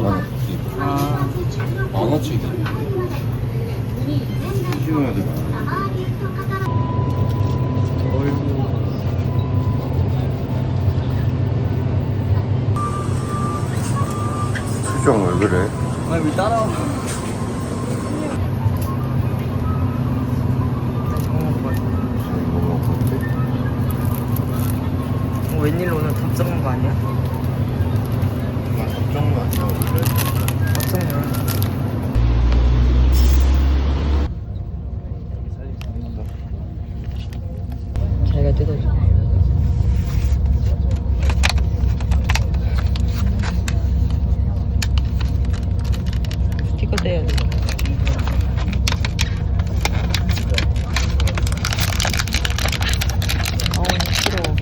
막아놓기. 아, 만화책이. 조심해야 돼. 어이구. 수정 왜 그래? 아니, 왜 따라와? 먹었지? 어, 웬일로 오늘 답정한 거 아니야? 나 걱정 마세요. 원래. 답정이야. 자기가 뜯어줘. 스티커 떼야 돼. 어우, 싫어.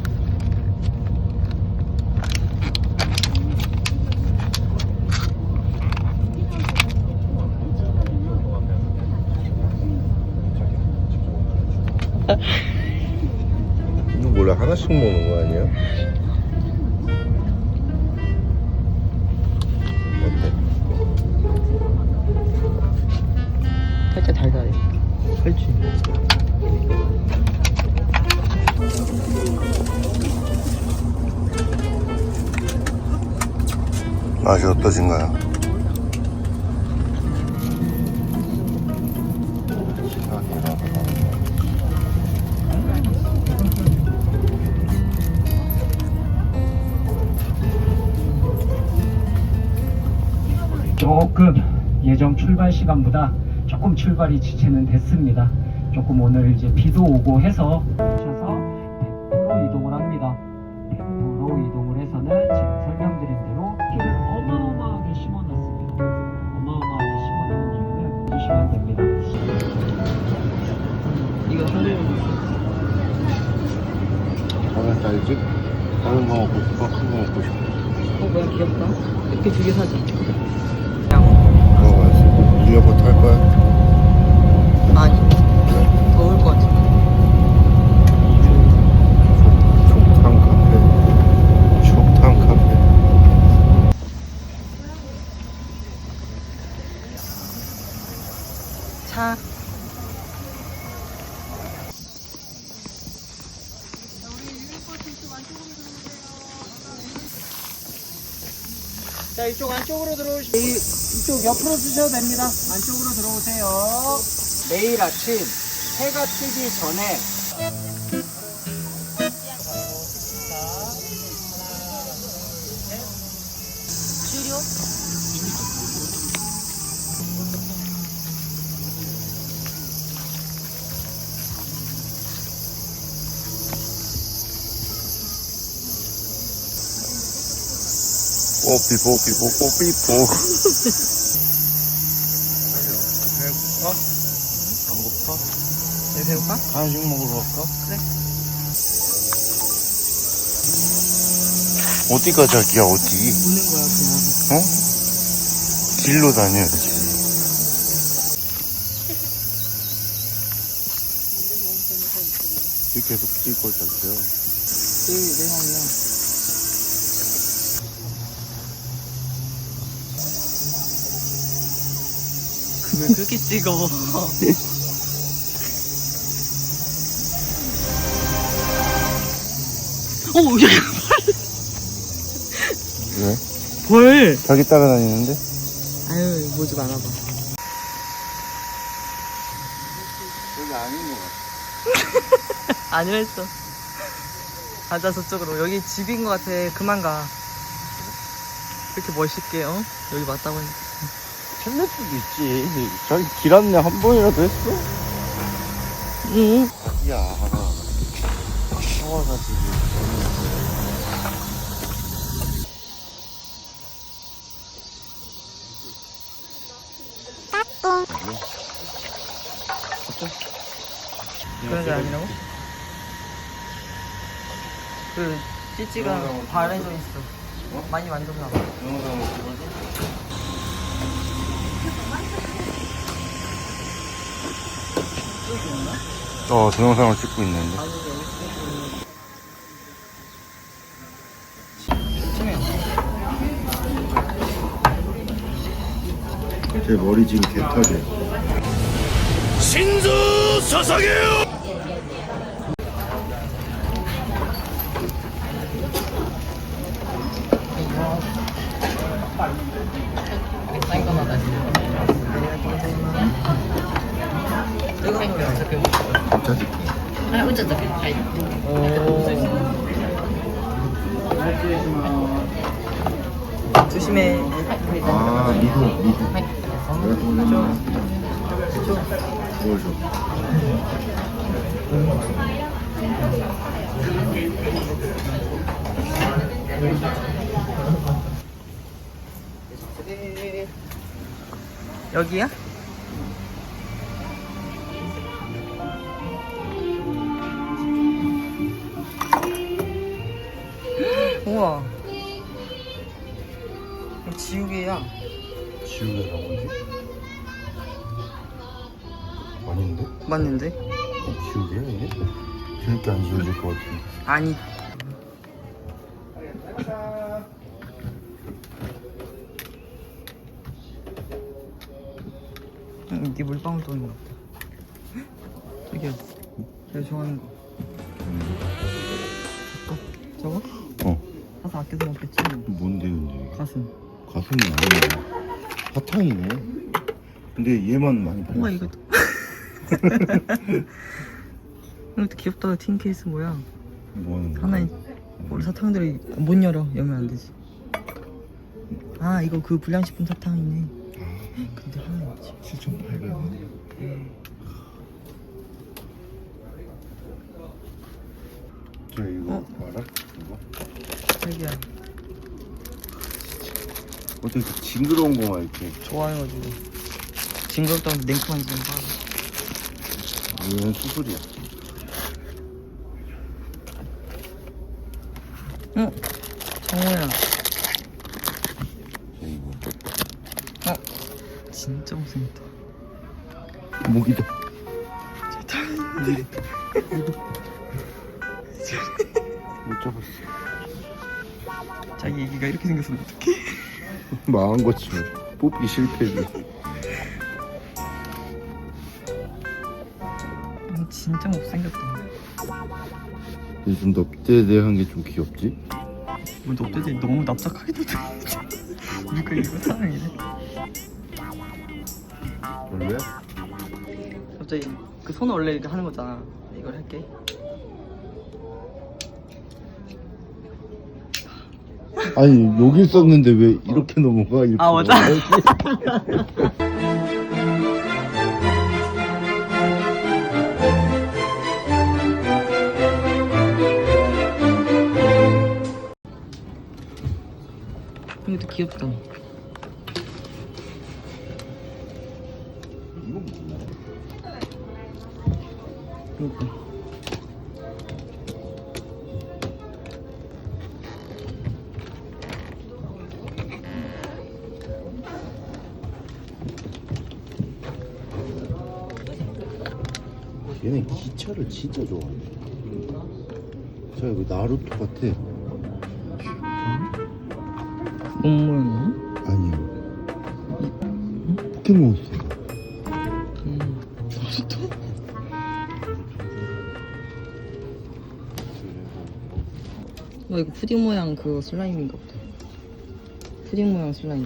이거 원래 하나씩 먹는 거 아니야? 어때? 살짝 달달해. 그렇지. 맛이 어떠신가요? 조금 예정 출발 시간보다 조금 출발이 지체는 됐습니다. 조금 오늘 이제 비도 오고 해서 이쪽 안쪽으로 들어오시면 이쪽 옆으로 주셔도 됩니다. 안쪽으로 들어오세요. 내일 아침 해가 뜨기 전에 뽀삐 뽀삐 뽀 뽀삐 뽀. 배고파? 안 고파? 내 배울까? 간식 먹으러 갈까? 그래. 어디 가 자 기야 어디? 우는 거야, 그냥. 어? 길로 다녀야지. 이렇게 계속 찍고 자기야. 내, 내 형이야. 왜 그렇게 찍어? 오, 야, 왜? 벌! 자기 따라다니는데? 아유, 뭐 좀 알아봐. 여기 아닌 것 같아. 아니요 했어. 가자, 저쪽으로. 여기 집인 것 같아. 그만 가. 이렇게 멋있게, 어? 여기 맞다고 했는데. 틀릴 수도 있지. 자기 길 안내 한 번이라도 했어? 응. 자기야. 샤워가지고. 그런 게 아니라고? 그, 찌찌가 바래져 있어. 많이 만졌나 봐. 영상을 찍어줘? 여기 있나? 어, 동영상을 찍고 있는데. 아니 여기 제 머리 지금 개털이야. 사인 갑자기. 오 조심해 아, 미도, 미도. 뭘 줘? 여기야? 맞는데? 이게? 재밌게 안 지워질 것 같은데. 아니 음, 이게 물방울 떠는 것 같다 저기요 제가 좋아하는 거 저거? 저거? 어, 사서 아껴서 먹겠지 뭔데, 근데? 가슴 가슴이 아니네. 사탕이네. 근데 얘만 많이 우와 팔렸어. 이것도 이것도 귀엽다 틴 케이스 뭐야 뭐 하는 거야? 하나에 우리 사탕들이 못 열어 열면 안 되지 아 이거 그 불량식품 사탕이네 근데 하나 있지 7,800원. 저 이거 어? 알아? 이거? 자기야 어떻게 이렇게 징그러운 거만 이렇게. 좋아해가지고 징그럽다고 냉큼한 좀 봐. 얘는 수술이야. 어? 정호야 저 이거. 어? 진짜 못생겼다 목이다. 못 잡았어. 자기 얘기가 이렇게 생겼으면 어떡해 망한 거지. 뭐. 뽑기 실패지. 진짜 못생겼다 요즘 넙대대한 게 좀 귀엽지? 뭐 넙대들이 너무 납작하게 돼 누가 이거 사랑이네 원래? 갑자기 그 손을 원래 이렇게 하는 거잖아 이걸 할게 아니 여기 있었는데 왜 이렇게 넘어가? 이렇게 아, 맞아. 넘어가야지. 귀엽다? 이거 얘네 기차를 진짜 좋아해. 저 이거 나루토 같아. 몸 모양이야? 아니요. 포켓몬스터. 음. 나루토? 와 이거 푸딩 모양 그 슬라임인가 보다 푸딩 모양 슬라임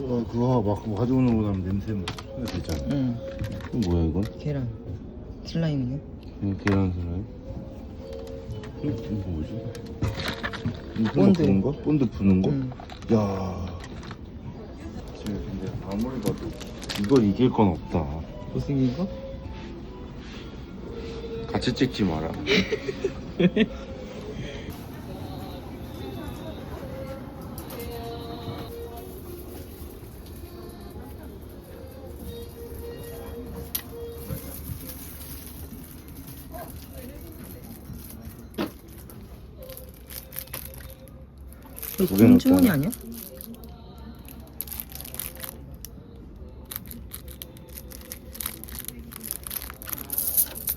어, 그거 막 가져오는 거 하면 냄새 뭐 소리 되잖아. 응 이건 뭐야 이건? 계란 슬라임이네 이거 계란 슬라임? 이거 이거 뭐지? 이거 본드. 부는 거? 본드 부는 거? 응. 야. 지금 근데 아무리 봐도 이걸 이길 건 없다. 못생긴 거? 같이 찍지 마라. 이거 공주머니 어떤- 아니야?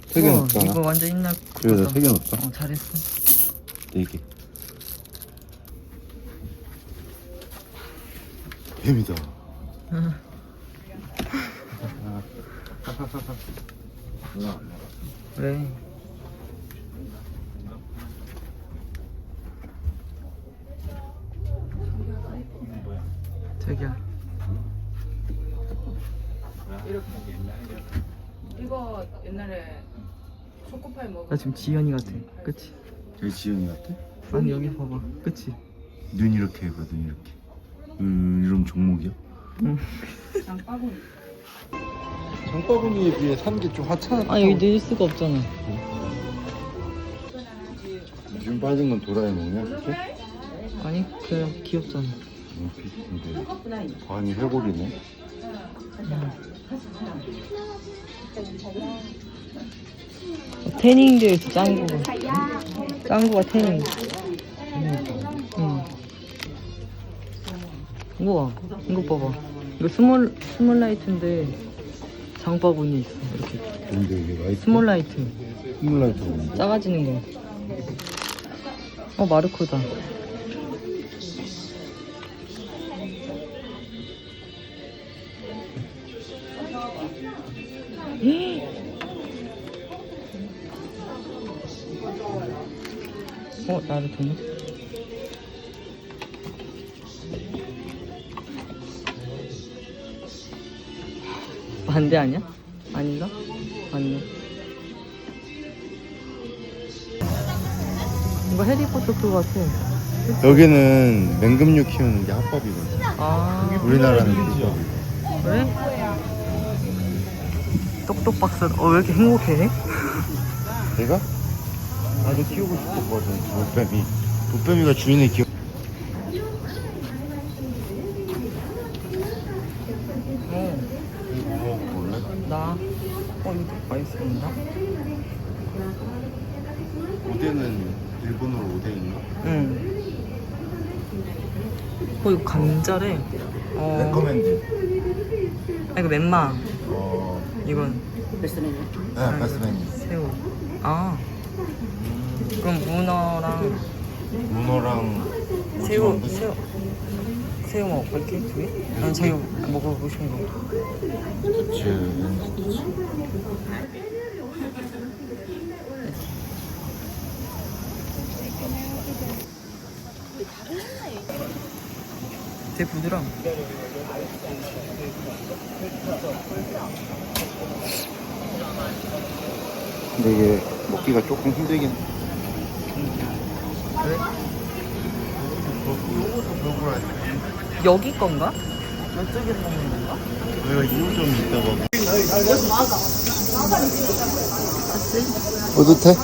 세개 우와, 넣었잖아. 이거 완전 옛날 그래, 거다. 나세개 넣었다. 어 잘했어 네 개. 뱀이다. 응. 그래 저기야 이거 옛날에 초코파이 먹어. 나 지금 지연이 같아 그치? 저기 지연이 같아? 아니 여기 봐봐 그치? 눈 이렇게 해봐, 눈 이렇게. 음, 이런 종목이야? 응. 장바구니. 장바구니에 비해 사는 게좀 하찮아. 아 여기 넣을 수가 없잖아 지금 빠진 건 도라에몽이야? 이렇게? 아니 그냥 귀엽잖아 음, 비슷한데. 관이 해골이네. 있어 짱구가 짱구가 태닝. 응. 우와 이거 봐봐. 이거 스몰 스몰 라이트인데 장바구니 있어 이렇게. 근데 이게 라이트? 스몰 라이트. 스몰 라이트 뭔데? 작아지는 거어 마르코다 어 나르토네 반대 아니야? 아닌가? 맞네 이거 해리포터 그거 같아 여기는 맹금류 키우는 게 합법이거든. 아 우리나라는 불법. 그래? 똑똑박사 어왜 이렇게 행복해? 내가? 나도 키우고 싶었거든, 돌빼미. 돌빼미가 주인의 기억. 어, 이거 먹어볼래? 나. 어, 이거 맛있습니다. 오뎅은 일본어로 오뎅인가? 응. 어, 이거 감자래. 어, 레커멘드. 아, 이거 멘마. 어, 이건 네, 베스트 메뉴. 새우. 아. 그럼 문어랑 문어랑 새우, 오징어인데? 새우. 새우 먹을게, 두 개? 난 새우 먹어보고 싶은 거. 그치. 되게 부드러워. 근데 이게 먹기가 조금 힘들긴 해. 그래? 여기 건가? 이쪽에서 먹는 건가? 이따 봐. 같이? 뿌듯해?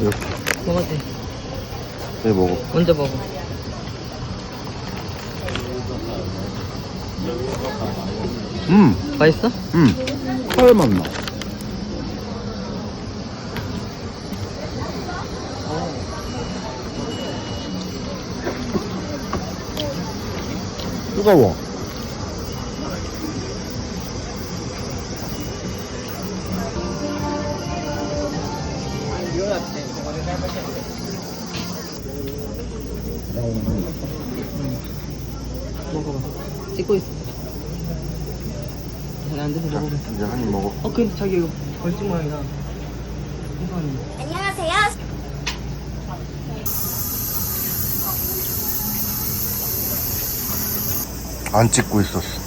이렇게. 먹어도 돼. 네, 먹어. 먼저 먹어. 음, 맛있어? 음. 카레 맛 나. 뜨거워. 먹어봐. 찍고 있어. 잘안 돼서 먹어봐. 이제 한 입 먹어. 어, 근데 자기 이거 벌집 모양이다. 이상하네. 안 찍고 있었어.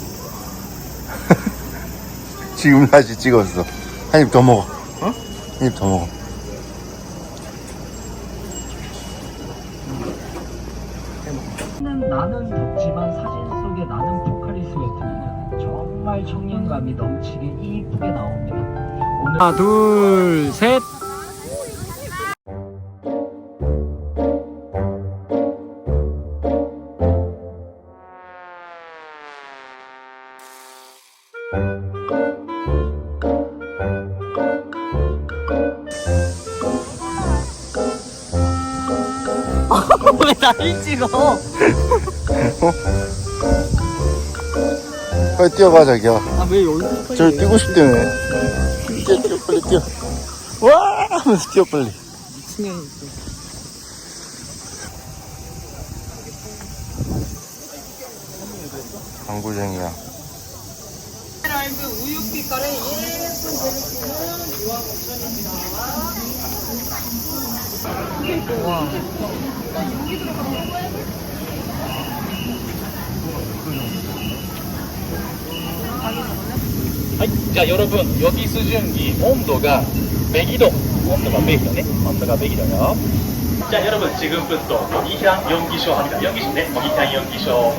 지금 다시 찍었어. 한 입 더 먹어. 어? 한 입 더 먹어. 나는 덥지만 사진 속에 나는 포카리 스웨트는 정말 청량감이 넘치게 이쁘게 나옵니다. 오늘 하나 둘 셋. 왜 나를 찍어? 빨리 뛰어가, 자기야. 아, 왜 여기서 저기 뛰고 싶다며. 빨리 뛰어. 와! 하면서 뛰어, 빨리. 미친년이. 당구쟁이야. 라이브 우유 빛깔의 예쁜 젤리티는 6만 5천원입니다. 와. はい、じゃあ 여러분 여기 수증기 온도가 100도 온도가 100도 네 온도가 100도 요 자, 여러분 지금부터 이향 연기쇼 합니다. 연기쇼 네, 이향 연기쇼.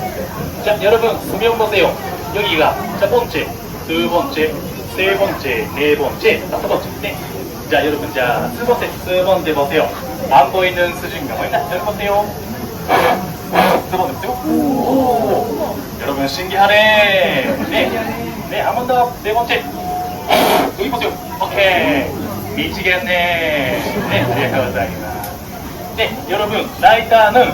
자, 여러분 수명 보세요. 여기가 첫 번째, 두 번째, 세 번째, 네 번째, 다섯 번째. 네. 자, 여러분 자, 세 번째, 세 번째 보세요. 안 보이는 수증기가 보이나? 여러분 보세요. 세 번째 보세요. 오, 여러분 신기하네. 네, 네, 한 번 더. 네 번째. 여기 보세요. 오케이. 미치겠네. 네, 네, 감사합니다. 네, 여러분, 라이터는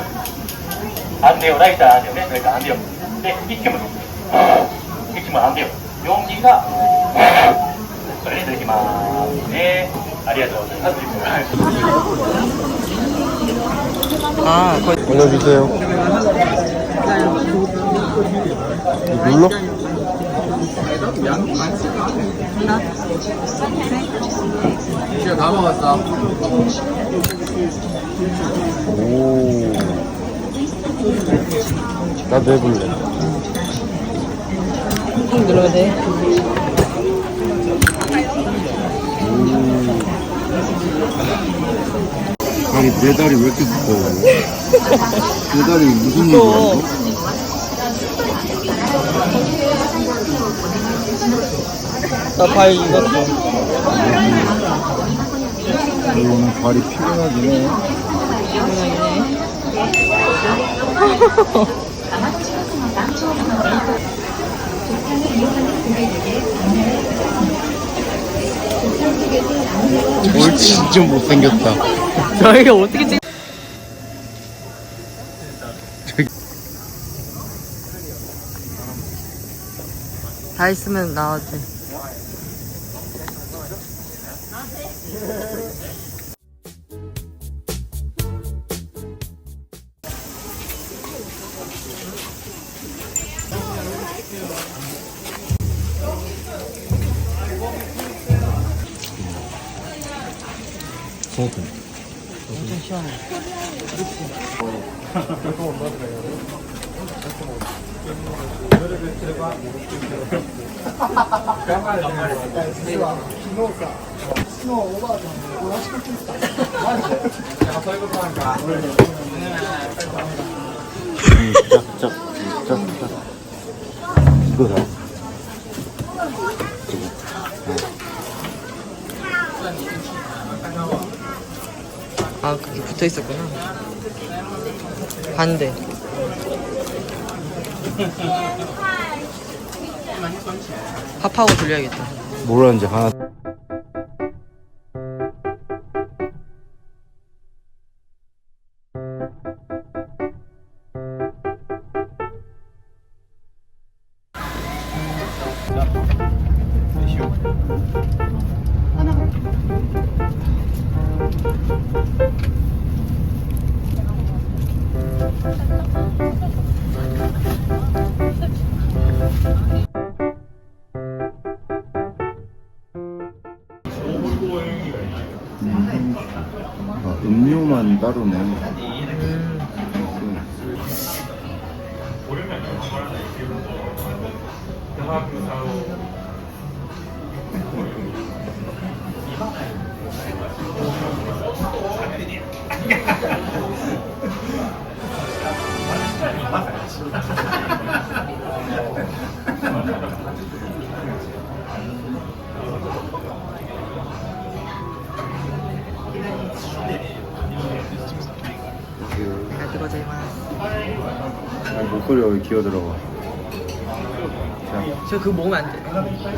안 돼요. 라이터 안 돼요. 네, 라이터 안 돼요. 네, 익히면, 익히면 안 돼요. 용기가, 드리기만. 네. 아, 거의 올려주세요. 눌러? 오. 나도 해볼래. 꾹 눌러야 돼. 아니, 내 다리 왜 이렇게 두꺼워? 내 다리 무슨. 일이야? 나 발 익었어. 이거 오늘 발이 피곤하긴 해. 뭘 진짜 못생겼다. 저희가 어떻게 찍... 다 있으면 나왔지. 소금. 엄청 시원해. 짝짝, 짝짝. 이거다. 아, 그게 붙어 있었구나. 반대. 합하고 돌려야겠다. 뭐라는지 하나. 목소리 여기 기어 들어가. 자, 저 그거 먹으면 안 돼.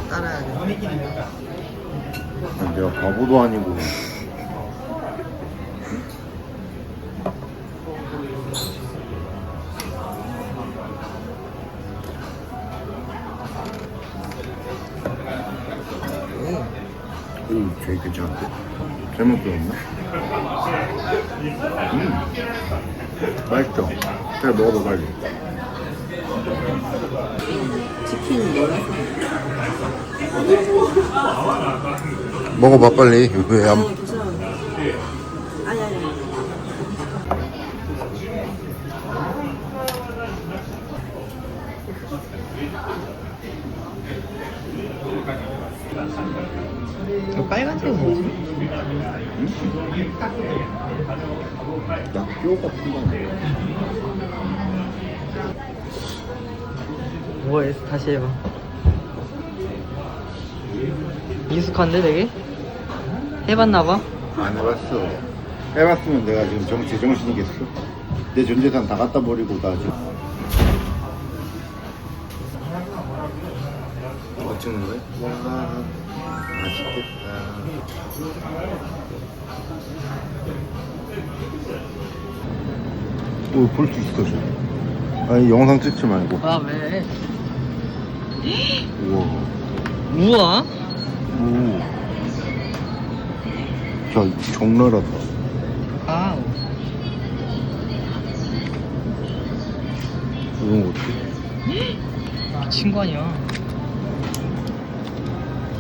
따라야 돼. 아, 내가 바보도 아니고. 오, 되게 괜찮은데? 잘못 들었나? 음, 맛있죠? 잘 먹어봐, 빨리. 먹어봐, 빨리. 왜 안. 뭐야 다시 해봐 익숙한데 되게? 해봤나봐 안 해봤어. 해봤으면 내가 지금 정, 제정신이겠어? 내 전재산 다 갖다 버리고 나 지금. 뭐 찍는 거야? 와, 맛있겠다. 오, 볼수 있어, 저. 아니, 영상 찍지 말고. 아 왜? 우와. 우와 오. 자, 적나라다. 아우 거 어때? 미친 거 아니야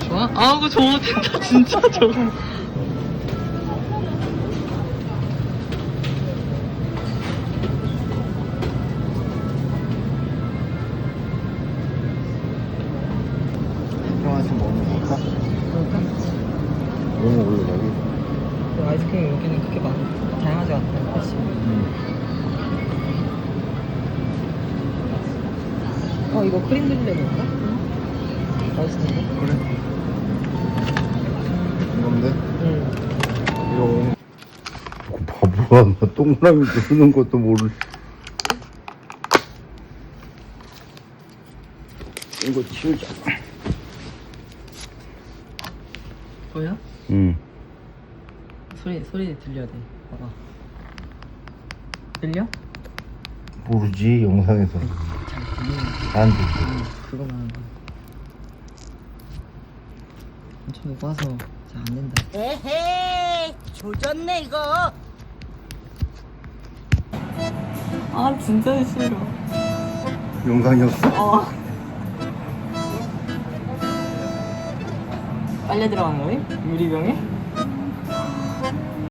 좋아? 아우 그거 좋다 진짜 저거 동그라미 누르는 것도 모르. 이거 치우자. 보여? 응. 소리 소리 들려야 돼 봐봐 들려? 모르지, 영상에서. 잘 들리는 안 들려. 응 그거만 하는 거야 엄청 녹아서 잘 안 된다 에헤이 조졌네 이거 아 진짜 싫어 영상이었어? 어 빨려 들어간 거니? 유리병에?